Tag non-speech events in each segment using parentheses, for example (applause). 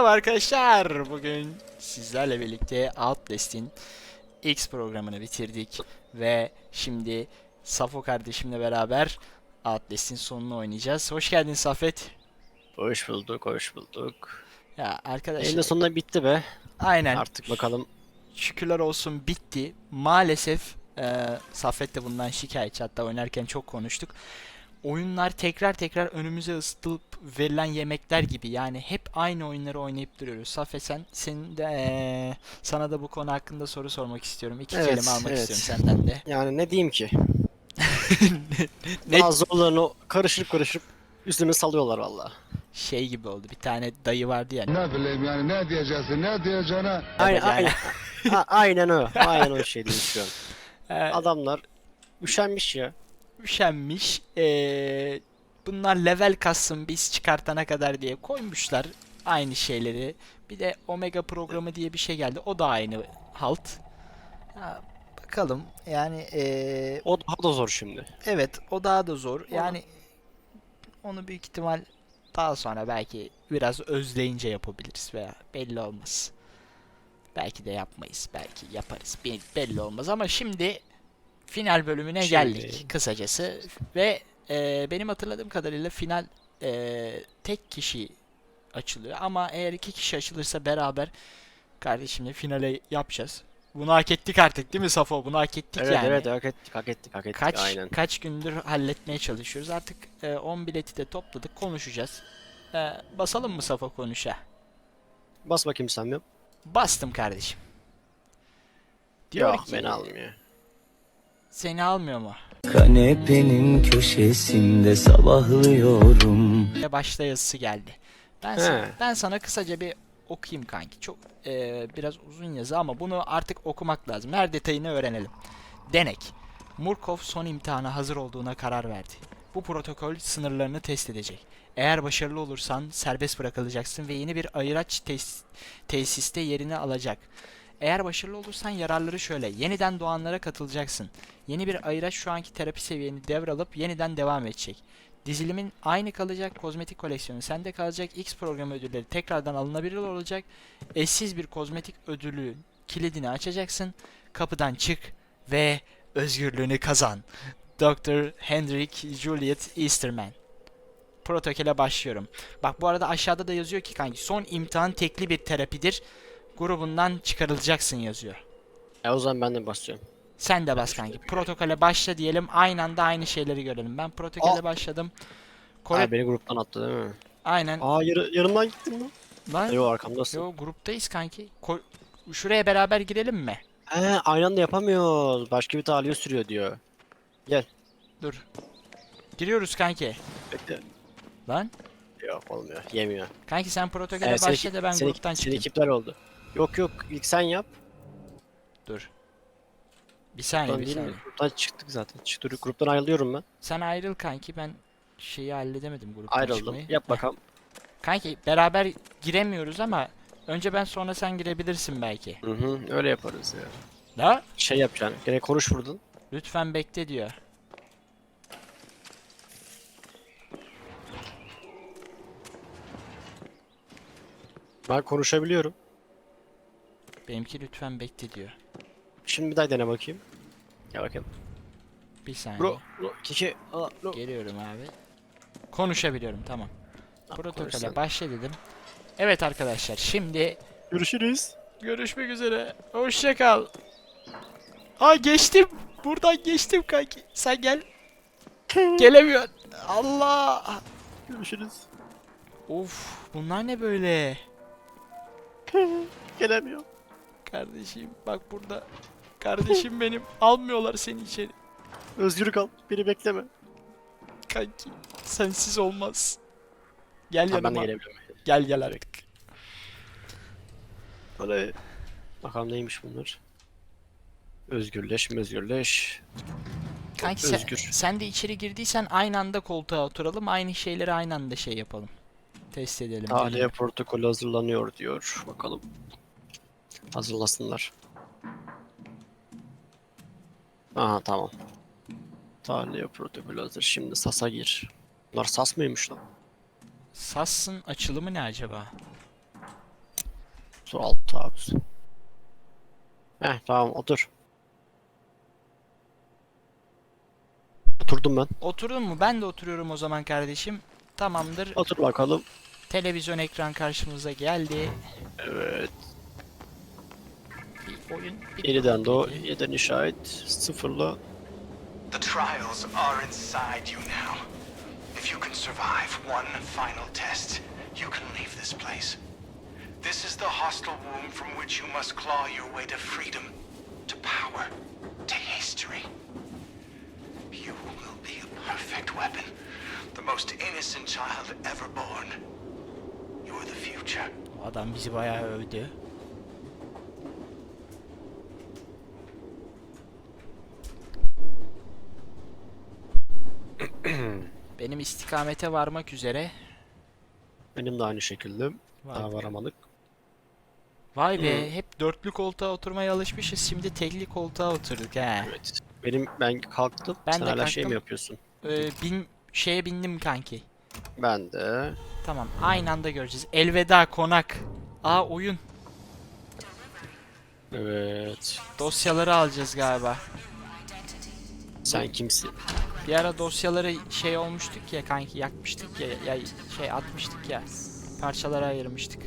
Merhaba arkadaşlar. Bugün sizlerle birlikte Outlast'in X programını bitirdik ve şimdi Safo kardeşimle beraber Outlast'in sonunu oynayacağız. Hoş geldin Safet. Hoş bulduk, hoş bulduk. Ya arkadaşlar Eninde sonunda bitti be. aynen Artık bakalım. şükürler olsun bitti. Maalesef e, Saffet de bundan şikayetçi hatta oynarken çok konuştuk. Oyunlar tekrar tekrar önümüze ısıtılıp verilen yemekler gibi yani hep aynı oyunları oynayıp duruyoruz. Saffet sen senin de e, sana da bu konu hakkında soru sormak istiyorum. İki Evet, kelime almak evet. istiyorum senden de. Yani ne diyeyim ki? (laughs) Ne Bazı zorlarını karıştırıp karıştırıp üstüme salıyorlar valla. şey gibi oldu. Bir tane dayı vardı ya. Ne bileyim yani ne diyeceksin ne diyeceğine Aynen, aynen. Ha, aynen o. Aynen o şey değil şu an. Adamlar üşenmiş ya. Üşenmiş. Ee, bunlar level kassın biz çıkartana kadar diye koymuşlar aynı şeyleri. Bir de Omega programı diye bir şey geldi. O da aynı halt. Ya, bakalım yani ee, O daha da zor şimdi. evet o daha da zor. Yani onu büyük ihtimal daha sonra belki biraz özleyince yapabiliriz veya belli olmaz. Belki de yapmayız. Belki yaparız. Be- belli olmaz ama şimdi final bölümüne Şimdi- geldik kısacası ve e, benim hatırladığım kadarıyla final e, tek kişi açılıyor ama eğer iki kişi açılırsa beraber kardeşimle finale yapacağız. Bunu hak ettik artık değil mi Safo? Bunu hak ettik Evet yani. evet hak ettik hak ettik hak ettik Kaç aynen. kaç gündür halletmeye çalışıyoruz. Artık e, 10 bileti de topladık, konuşacağız. E, basalım mı Safo konuşa? Bas bakayım sen bir. Bastım kardeşim. Diyor Yok ki beni almıyor. Seni almıyor mu? Kanepenin köşesinde sabahlıyorum. Başta yazısı geldi. Ben He. sana, ben sana kısaca bir okuyayım kanki. Çok e, biraz uzun yazı ama bunu artık okumak lazım. Her detayını öğrenelim. Denek. Murkov son imtihana hazır olduğuna karar verdi. Bu protokol sınırlarını test edecek. Eğer başarılı olursan serbest bırakılacaksın ve yeni bir ayıraç tes- tesiste yerini alacak. Eğer başarılı olursan yararları şöyle. Yeniden doğanlara katılacaksın. Yeni bir ayıraç şu anki terapi seviyeni devralıp yeniden devam edecek. Dizilimin aynı kalacak, kozmetik koleksiyonu sende kalacak, X programı ödülleri tekrardan alınabilir olacak. Eşsiz bir kozmetik ödülü kilidini açacaksın. Kapıdan çık ve özgürlüğünü kazan. Dr. Hendrik Juliet Easterman. Protokole başlıyorum. Bak bu arada aşağıda da yazıyor ki kanki son imtihan tekli bir terapidir. Grubundan çıkarılacaksın yazıyor. E o zaman ben de basıyorum. Sen de bas kanki. Protokole başla diyelim. Aynı anda aynı şeyleri görelim. Ben protokole Aa. başladım. Kore... Aa, beni gruptan attı değil mi? Aynen. Aa yarı, yanımdan gittin mi? Lan. Yok arkamdasın. Yo gruptayız kanki. Ko- Şuraya beraber girelim mi? He aynı anda yapamıyoruz. Başka bir tahliye sürüyor diyor. Dur. Giriyoruz kanki. Bekle. Lan. Yok olmuyor. Yemiyor. Kanki sen protokole Evet, başla seninki- da ben seninki- gruptan çıkayım. iptal oldu. Yok yok ilk sen yap. Dur. Bir saniye Ben bir değil mi? saniye. Gruptan çıktık zaten. Çıktık gruptan ayrılıyorum ben. Sen ayrıl kanki ben şeyi halledemedim gruptan Ayrıldım. çıkmayı. Yap bakalım. Kanki beraber giremiyoruz ama önce ben sonra sen girebilirsin belki. Hı hı öyle yaparız ya. La Şey yapacaksın. Gene konuş vurdun. lütfen bekle diyor. Ben konuşabiliyorum. Benimki lütfen bekle diyor. Şimdi bir daha dene bakayım. Gel bakayım. Bir saniye. Bro, bro, kiki, aa, bro. Geliyorum abi. Konuşabiliyorum tamam. Tamam, Protokole konuşsan. başla dedim. Evet arkadaşlar şimdi Görüşürüz. görüşmek üzere. Hoşça kal. Aa geçtim. Buradan geçtim kanki. Sen gel. (laughs) Gelemiyorsun. Allah. Görüşürüz. Of bunlar ne böyle? (laughs) Gelemiyor. Kardeşim bak burada. Kardeşim (laughs) benim. Almıyorlar seni içeri. Özgür kal. Beni bekleme. Kanki sensiz olmaz. Gel Ha, ben de yanıma. gelebiliyorum. Gel gel artık. Böyle. Bakalım neymiş bunlar. Özgürleş, özgürleş. Kanki sen, Özgür. sen de içeri girdiysen aynı anda koltuğa oturalım. Aynı şeyleri aynı anda şey yapalım. Test edelim. Tahliye protokolü hazırlanıyor diyor. Bakalım. Hazırlasınlar. Aha tamam. Tahliye protokolü hazır. Şimdi Sas'a gir. Bunlar Sas mıymış lan? Sass'ın açılımı ne acaba? Otur alt abi. Heh tamam otur. Oturdum ben. Oturdun mu? Ben de oturuyorum o zaman kardeşim. Tamamdır. Otur bakalım. Televizyon ekran karşımıza geldi. Evet. Oyun. Yeniden. Peki. Yeniden işaret. Sıfırla. The trials are inside you now. If you can survive one final test, you can leave this place. This is the hostile womb from which you must claw your way to freedom, to power, to history. You will be a perfect weapon, the most innocent child ever born. You're the future. Adam bizi bayağı övdü. (clears throat) Benim istikamete varmak üzere. Benim de aynı şekilde. Vay Daha be. varamadık. Vay be hep dörtlü koltuğa oturmaya alışmışız. Şimdi tekli koltuğa oturduk he. Evet. Benim ben kalktım. Ben Sen de hala şey mi kalktım. yapıyorsun? Ee, bin şeye bindim kanki. Ben de. Tamam aynı anda göreceğiz. Elveda konak. Aa oyun. Evet. Dosyaları alacağız galiba. Sen kimsin? Bir ara dosyaları şey olmuştuk ya kanki yakmıştık ya, ya şey atmıştık ya. Parçalara ayırmıştık.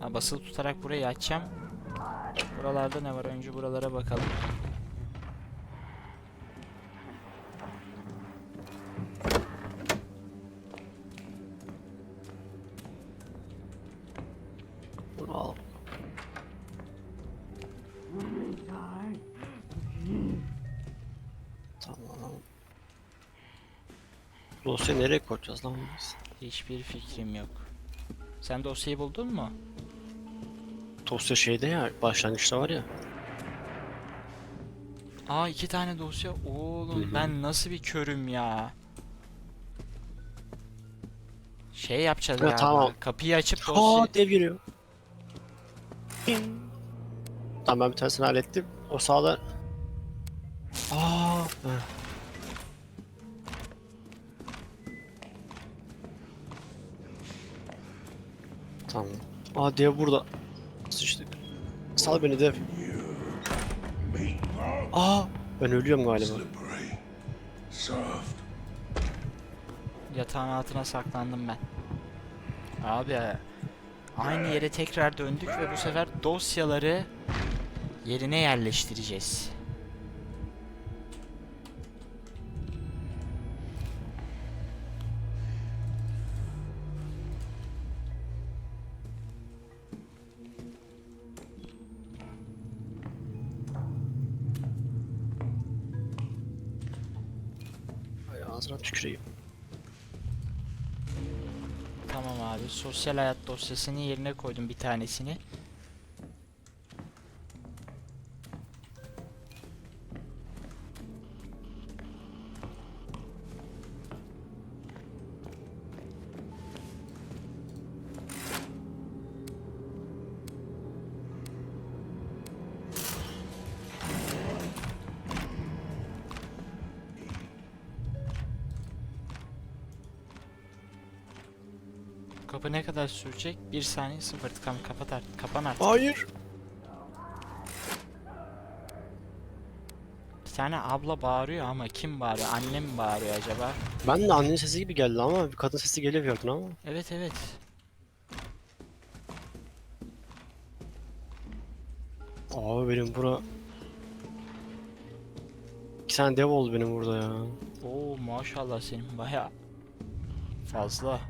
Ha, basılı tutarak burayı açacağım. Buralarda ne var? Önce buralara bakalım. Dosya nereye koyacağız lan biz? Hiçbir fikrim yok. Sen dosyayı buldun mu? Dosya şeyde ya, başlangıçta var ya. Aa iki tane dosya. Oğlum Hı hı. ben nasıl bir körüm ya. Şey yapacağız Ha, galiba. tamam. Kapıyı açıp dosya... Aa dev giriyor. Tamam ben bir tanesini hallettim. O sağda... Aa. Tamam. Aa dev burada. Sıçtık. Sal beni dev. Aa ben ölüyorum galiba. Yatağın altına saklandım ben. Abi aynı yere tekrar döndük ve bu sefer dosyaları yerine yerleştireceğiz. Ağzına tüküreyim. Tamam abi. Sosyal hayat dosyasını yerine koydum bir tanesini. Sürecek? Bir saniye sıfır tıkam kapat artık. Kapan artık. Hayır. Bir tane abla bağırıyor ama kim bağırıyor? Annem mi bağırıyor acaba? Ben de annenin sesi gibi geldi ama bir kadın sesi geliyor bir yerden ama. Evet evet. Abi benim bura... İki tane dev oldu benim burada ya. Oo maşallah senin baya fazla.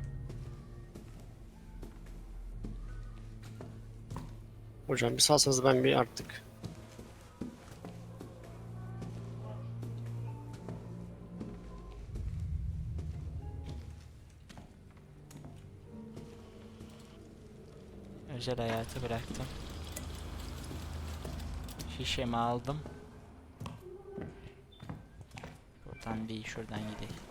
Hocam bir salsanız ben bir artık. Özel hayatı bıraktım. Şişemi aldım. Buradan değil şuradan gidelim.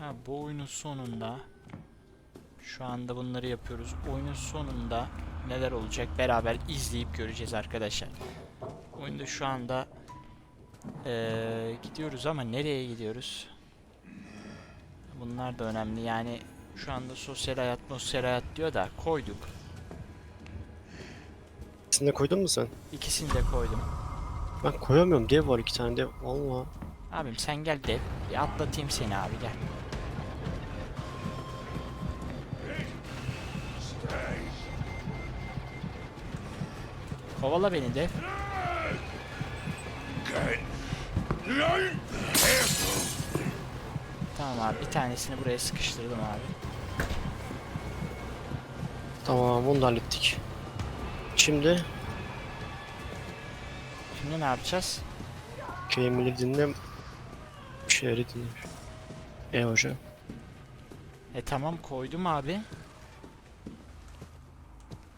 Ha bu oyunun sonunda şu anda bunları yapıyoruz. Oyunun sonunda neler olacak beraber izleyip göreceğiz arkadaşlar. Oyunda şu anda Ee, gidiyoruz ama nereye gidiyoruz? Bunlar da önemli. Yani şu anda sosyal hayat, sosyal hayat diyor da koyduk. İkisini de koydun mu sen? İkisini de koydum. Ben koyamıyorum. Dev var iki tane dev. Valla. Abim sen gel dev. Bir atlatayım seni abi gel. Kovala beni dev. Tamam abi bir tanesini buraya sıkıştırdım abi. Tamam onu da hallettik. Şimdi Şimdi ne yapacağız? Kemil'i dinle. Bir şeyleri dinle. E hocam. E tamam koydum abi.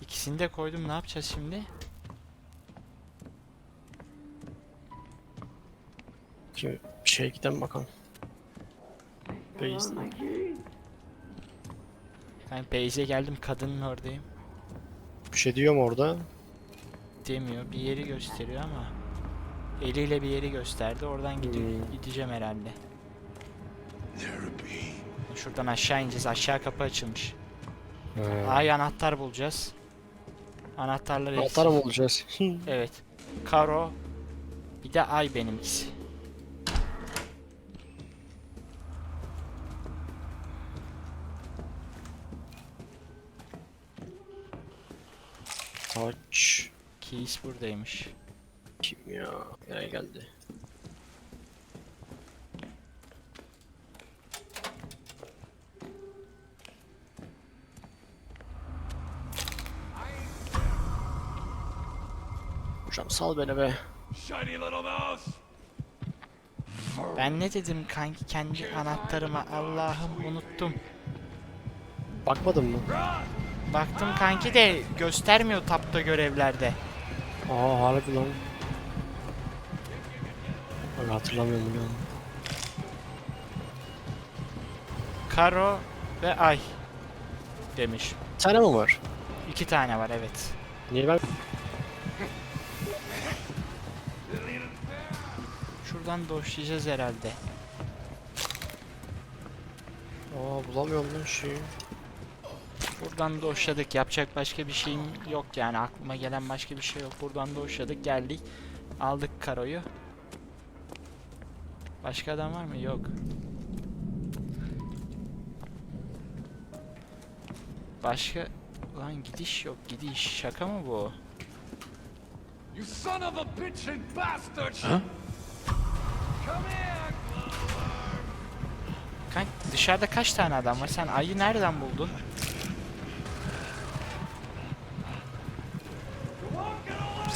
İkisini de koydum ne yapacağız şimdi? Şimdi bir şeye gidelim bakalım. Base. Ben Beyze geldim kadının oradayım. Bir şey diyor mu orada? Demiyor bir yeri gösteriyor ama eliyle bir yeri gösterdi oradan gidiyor Hmm. gideceğim herhalde. Şuradan aşağı ineceğiz aşağı kapı açılmış. Ay anahtar bulacağız. Anahtarları Anahtar mı olacağız? Evet. Karo bir de ay benimkisi. Taç. Keys buradaymış. Kim ya? Nereye geldi? Hocam sal beni be. Ben ne dedim kanki kendi anahtarıma Allah'ım unuttum. Bakmadın mı? Baktım kanki de göstermiyor tapta görevlerde. Aa harbi lan. Bak hatırlamıyorum bunu. Karo ve ay demiş. Bir tane mi var? İki tane var evet. Niye ben? Şuradan doşlayacağız herhalde. Aa bulamıyorum lan şeyi. Buradan doşladık. Yapacak başka bir şeyim yok yani. Aklıma gelen başka bir şey yok. Buradan doşladık geldik. Aldık Karo'yu. Başka adam var mı? Yok. Başka... Lan gidiş yok gidiş. Şaka mı bu? You son of a bitchin' bastard! Come here! Kanka dışarıda kaç tane adam var? Sen ayı nereden buldun?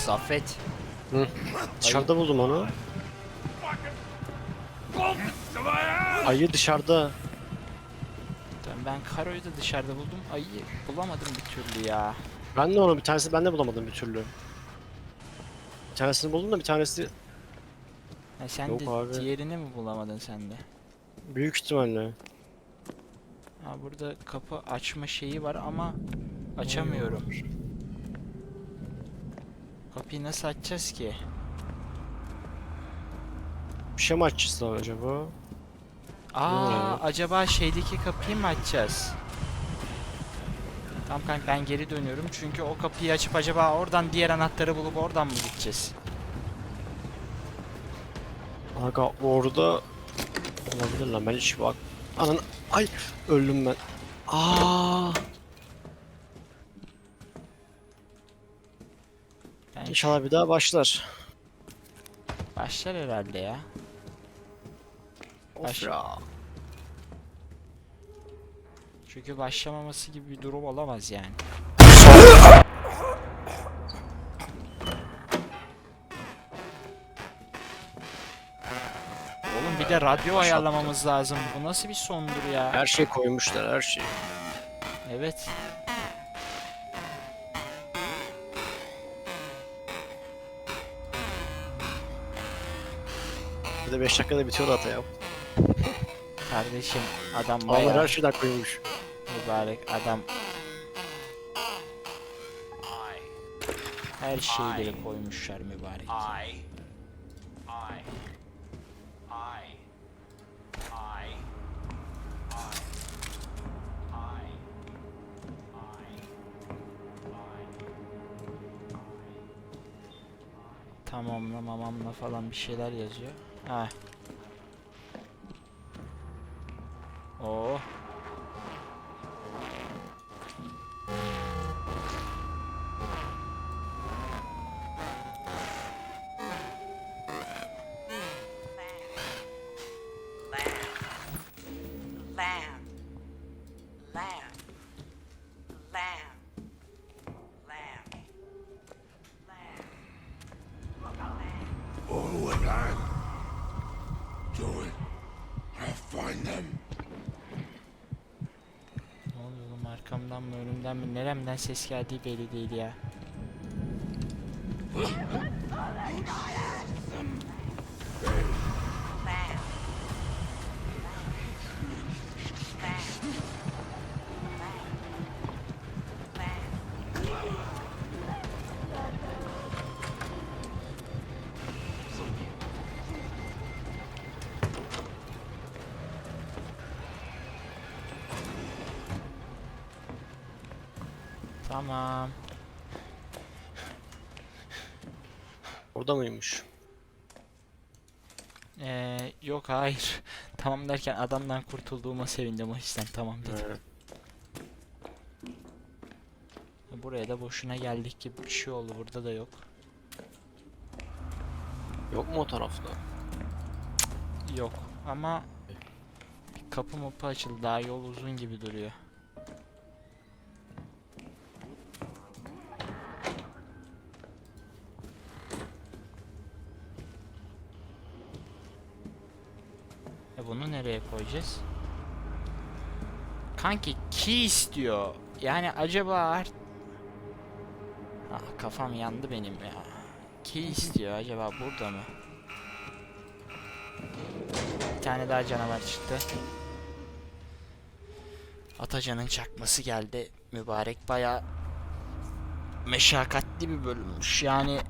Saffet. Dışarıda buldum onu. Ayı dışarıda. Ben Karo'yu da dışarıda buldum. Ayı bulamadım bir türlü ya. Ben de onu bir tanesi ben de bulamadım bir türlü. Bir tanesini buldum da bir tanesi Ha, sen Yok de abi. diğerini mi bulamadın sen de? büyük ihtimalle. Ha burada kapı açma şeyi var ama açamıyorum. Kapıyı nasıl açacağız ki? Bir şey mi açacağız lan acaba? Aa acaba şeydeki kapıyı mı açacağız? Tamam kanka ben geri dönüyorum çünkü o kapıyı açıp acaba oradan diğer anahtarı bulup oradan mı gideceğiz? Aga orada olabilir lan ben hiç bak. Anan ay öldüm ben. Aa inşallah bir daha başlar. başlar herhalde ya. Baş-. Çünkü başlamaması gibi bir durum olamaz yani. Oğlum bir de radyo ayarlamamız lazım. Bu nasıl bir sondur ya? Her şey koymuşlar her şey. Evet. Bir de 5 dakikada bitiyor ata ya. Kardeşim adam Allah bayağı her şeyden koymuş. mübarek adam. Her şeyleri koymuşlar mübarek. I, I, Tamamla mamamla falan bir şeyler yazıyor. Ha. Oo. Lamb. Mi neremden ses geldiği belli değil ya. Tamam. Orada mıymış? Ee, yok hayır. (laughs) tamam derken adamdan kurtulduğuma sevindim o yüzden tamam dedim. He. Buraya da boşuna geldik gibi bir şey oldu. Burada da yok. Yok mu o tarafta? Yok ama kapı mapı açıldı. Daha yol uzun gibi duruyor. E bunu nereye koyacağız? Kanki key istiyor. Yani acaba. Ah kafam yandı benim ya. Key istiyor acaba burada mı? Bir tane daha canavar çıktı. Atacan'ın çakması geldi. Mübarek baya meşakkatli bir bölümmüş. Yani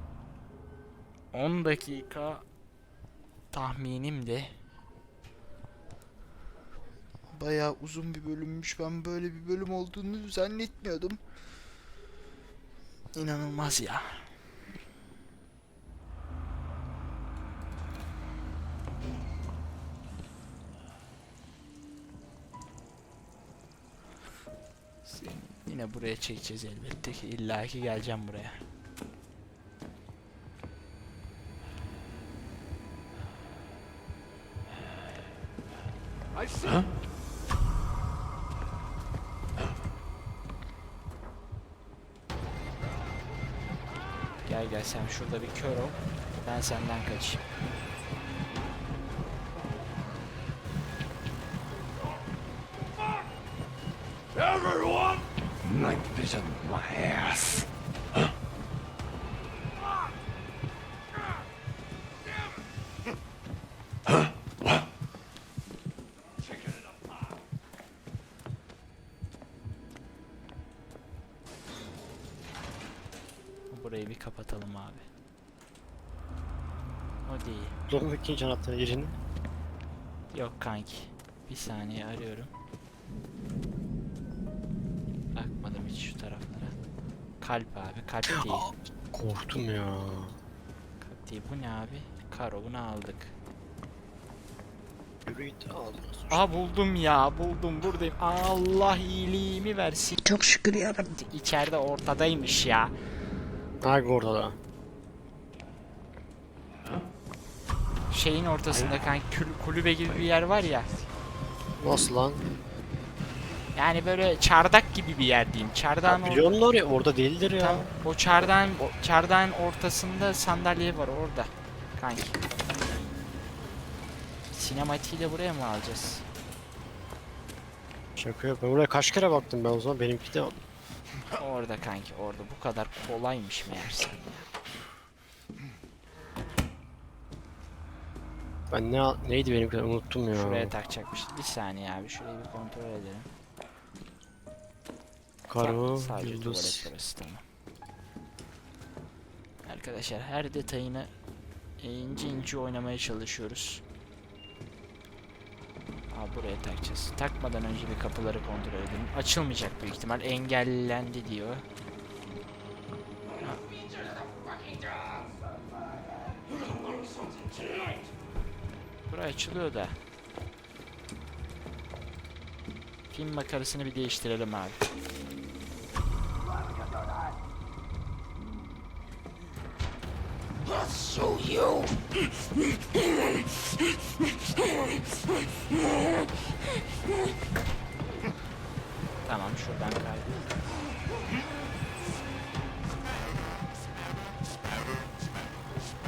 10 dakika tahminimdi. Baya uzun bir bölümmüş. Ben böyle bir bölüm olduğunu zannetmiyordum. İnanılmaz ya. Seni yine buraya çekeceğiz elbette ki. İlla ki geleceğim buraya. I see. Gel gel sen şurada bir kör ol. Ben senden kaçayım. Everyone! Night vision, my ass. İkinci anahtarı yerini. Yok kanki. Bir saniye arıyorum. Bakmadım hiç şu taraflara. Kalp abi. Kalp değil. Korktum ya. Kalp değil. Bu ne abi? Karo bunu aldık. Yürü git ağzına sıç. Aa buldum ya. Buldum buradayım. Allah iyiliğimi versin. Çok şükür yarabbim. İçeride ortadaymış ya. Harbi orada Şeyin ortasında kanki kül- kulübe gibi bir yer var ya. Nasıl lan? Yani böyle çardak gibi bir yer diyeyim. Çardağın Ya or- biliyorum da oraya orada değildir ya. Tam o çardağın, çardağın ortasında sandalye var orada. Kanki. Sinematiği de buraya mı alacağız? Şaka. Ben buraya kaç kere baktım ben o zaman. Benimki de Orada kanki orada. Bu kadar kolaymış meğerse. Ben ne neydi benimki unuttum ya. Şuraya takacakmış. Bir saniye abi şurayı bir kontrol edelim. Karo, Sa- sadece yıldız. tuvalet burası tamam. Arkadaşlar her detayını ince ince oynamaya çalışıyoruz. Aa, buraya takacağız. Takmadan önce bir kapıları kontrol edelim. Açılmayacak büyük ihtimal. Engellendi diyor. Ha. Burası açılıyor da. Film makarasını bir değiştirelim abi. Tamam şuradan kaydı.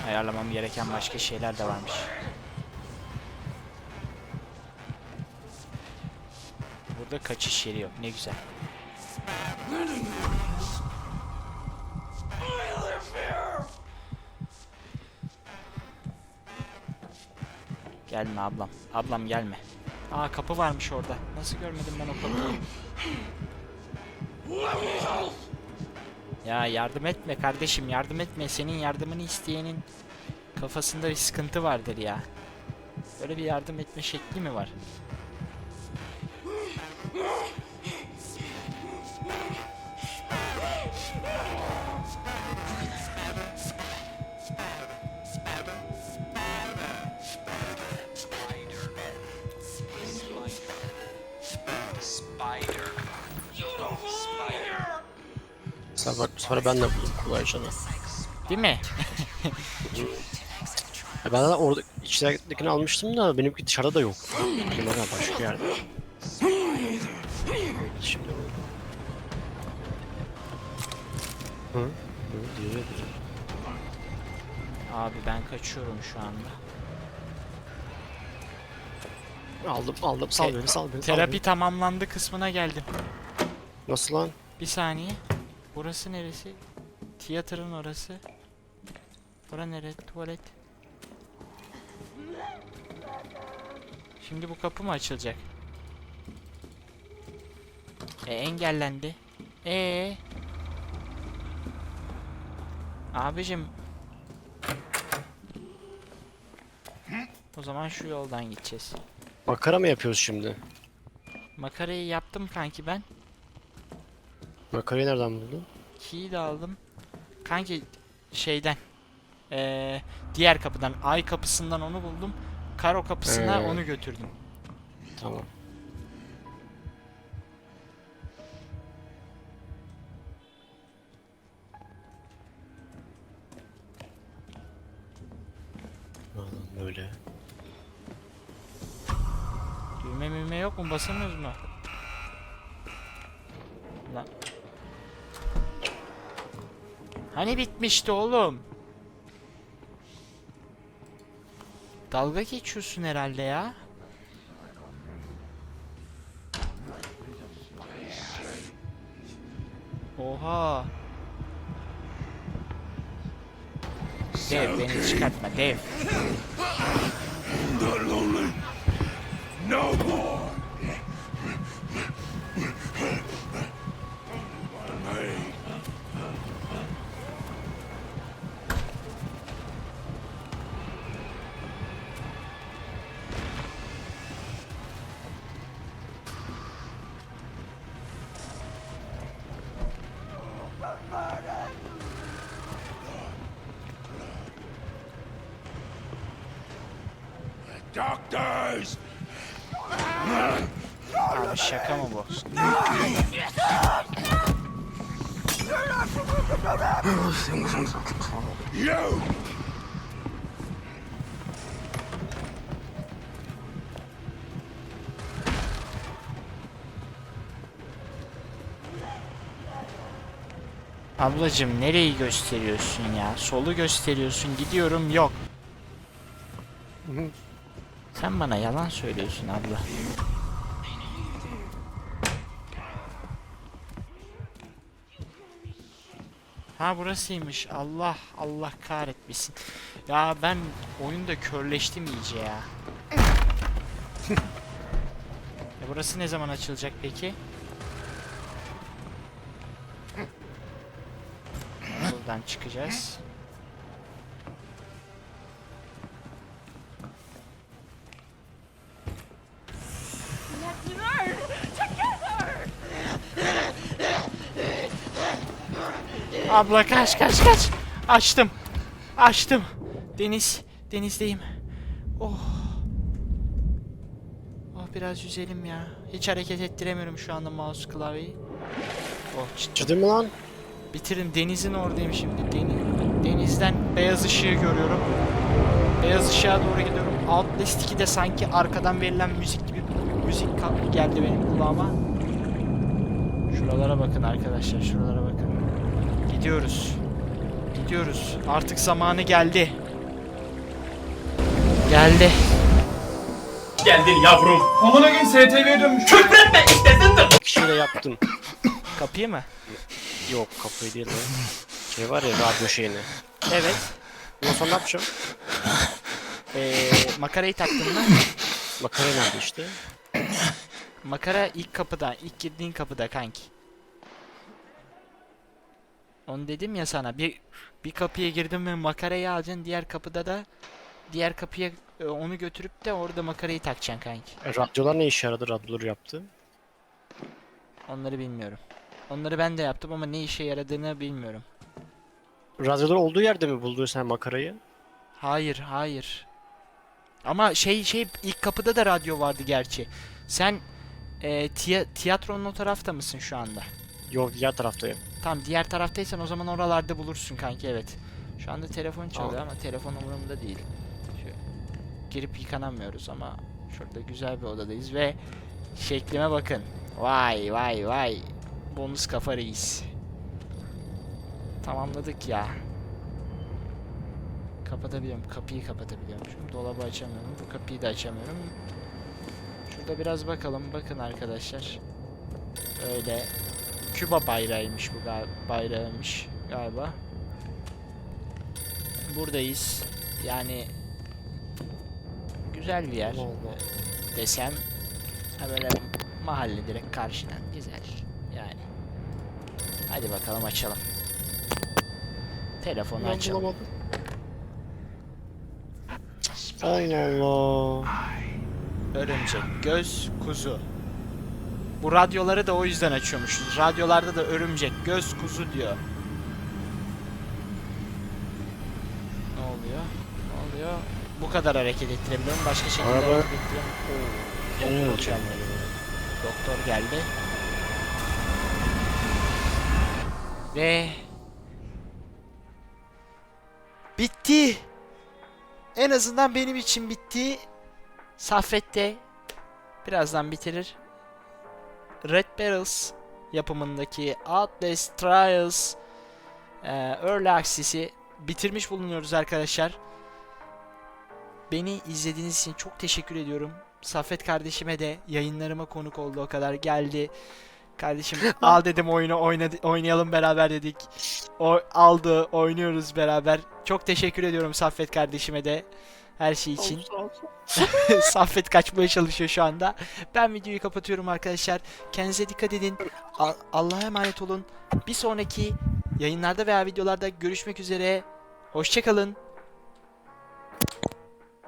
Ayarlamam gereken başka şeyler de varmış. Burada kaçış yeri yok. Ne güzel. Gelme ablam. Ablam gelme. Aa kapı varmış orada. Nasıl görmedim ben o kapıyı? Ya yardım etme kardeşim yardım etme. Senin yardımını isteyenin kafasında bir sıkıntı vardır ya. Böyle bir yardım etme şekli mi var? Sonra, sonra ben de buldum da. Değil mi? (laughs) Ya ben de orada içeridekini almıştım da benimki dışarıda da yok. Bunlar başka yerde. Şimdi Hı? Hı. Abi ben kaçıyorum şu anda. Aldım aldım sal Te- beni sal beni sal Terapi beni. tamamlandı kısmına geldim. Nasıl lan? Bir saniye. Burası neresi? Tiyatronun orası. Bura nere? Tuvalet. Şimdi bu kapı mı açılacak? E engellendi. E Abicim. O zaman şu yoldan gideceğiz. Makara mı yapıyoruz şimdi? Makarayı yaptım kanki ben. Makarayı nereden buldun? Key'i de aldım. Kanki şeyden eee, diğer kapıdan ay kapısından onu buldum. Karo kapısına Ee. onu götürdüm. Tamam. Basamıyoruz mu? Lan. Hani bitmişti oğlum? Dalga geçiyorsun herhalde ya. Oha. Dev beni çıkartma dev. No more. Ablacım nereyi gösteriyorsun ya? Solu gösteriyorsun gidiyorum yok. Sen bana yalan söylüyorsun abla. Ha burasıymış. Allah Allah kahretmesin. Ya ben oyunda körleştim iyice ya. (laughs) e burası ne zaman açılacak peki? Buradan çıkacağız. Abla kaç kaç kaç. Açtım. Açtım. Deniz. Denizdeyim. Oh. Oh biraz yüzelim ya. Hiç hareket ettiremiyorum şu anda mouse klavyeyi. Oh. Ciddi mi lan? Bitirin denizin oradayım şimdi. Deni- denizden beyaz ışığı görüyorum. Beyaz ışığa doğru gidiyorum. Outlast 2'de sanki arkadan verilen müzik gibi müzik geldi benim kulağıma. Şuralara bakın arkadaşlar, şuralara bakın. Gidiyoruz. Gidiyoruz. Artık zamanı geldi. Geldi. Geldin yavrum. Amına gün STV'ye dönmüş. Küfretme işte zındır. Kişiyle yaptım. Kapıyı mı? Yok kapıyı değil lan. Şey var ya radyo şeyini. Evet. Ondan sonra ne yapacağım? Ee, makarayı taktın mı? Makara nerede işte? Makara ilk kapıda, ilk girdiğin kapıda kanki. Onu dedim ya sana. Bir bir kapıya girdim ve makarayı alacaksın. Diğer kapıda da diğer kapıya e, onu götürüp de orada makarayı takacaksın kanki. E, radyolar ne işe yaradı? Radyoları yaptı. Onları bilmiyorum. Onları ben de yaptım ama ne işe yaradığını bilmiyorum. Radyolar olduğu yerde mi buldun sen makarayı? Hayır, hayır. Ama şey şey ilk kapıda da radyo vardı gerçi. Sen e, tiya- tiyatronun o tarafta mısın şu anda? Yok diğer taraftayım. Tamam diğer taraftaysan o zaman oralarda bulursun kanki evet. Şu anda telefon çalıyor ama telefon umurumda değil. Şu, girip yıkanamıyoruz ama şurada güzel bir odadayız ve şeklime bakın. Vay vay vay. Bonus kafa reis. Tamamladık ya. Kapatabiliyorum. Kapıyı kapatabiliyormuşum. Dolabı açamıyorum. Bu kapıyı da açamıyorum. Şurada biraz bakalım. Bakın arkadaşlar. Öyle Küba bayrağıymış bu gal bayrağıymış galiba. Buradayız. Yani güzel bir yer desem. Böyle mahalle direkt karşıdan güzel. Yani. Hadi bakalım açalım. Telefonu Ben açalım. bulamadım. Allah Allah. Örümcek, göz, kuzu. Bu radyoları da o yüzden açıyormuşuz. Radyolarda da örümcek, göz, kuzu diyor. Ne oluyor? Ne oluyor? Bu kadar hareket ettirebiliyorum. Başka şekilde Araba- hareket ettiremiyorum. Doktor geldi. Doktor geldi. Ve bitti. En azından benim için bitti. Saffet de birazdan bitirir. Red Barrels yapımındaki Outlast Trials e, Early Access'i bitirmiş bulunuyoruz arkadaşlar. Beni izlediğiniz için çok teşekkür ediyorum. Saffet kardeşime de yayınlarıma konuk oldu o kadar geldi. Kardeşim al dedim oyunu oynadı, oynayalım beraber dedik. O aldı oynuyoruz beraber. Çok teşekkür ediyorum Saffet kardeşime de her şey için. (laughs) Saffet kaçmaya çalışıyor şu anda. Ben videoyu kapatıyorum arkadaşlar. Kendinize dikkat edin. Allah'a emanet olun. Bir sonraki yayınlarda veya videolarda görüşmek üzere. Hoşçakalın.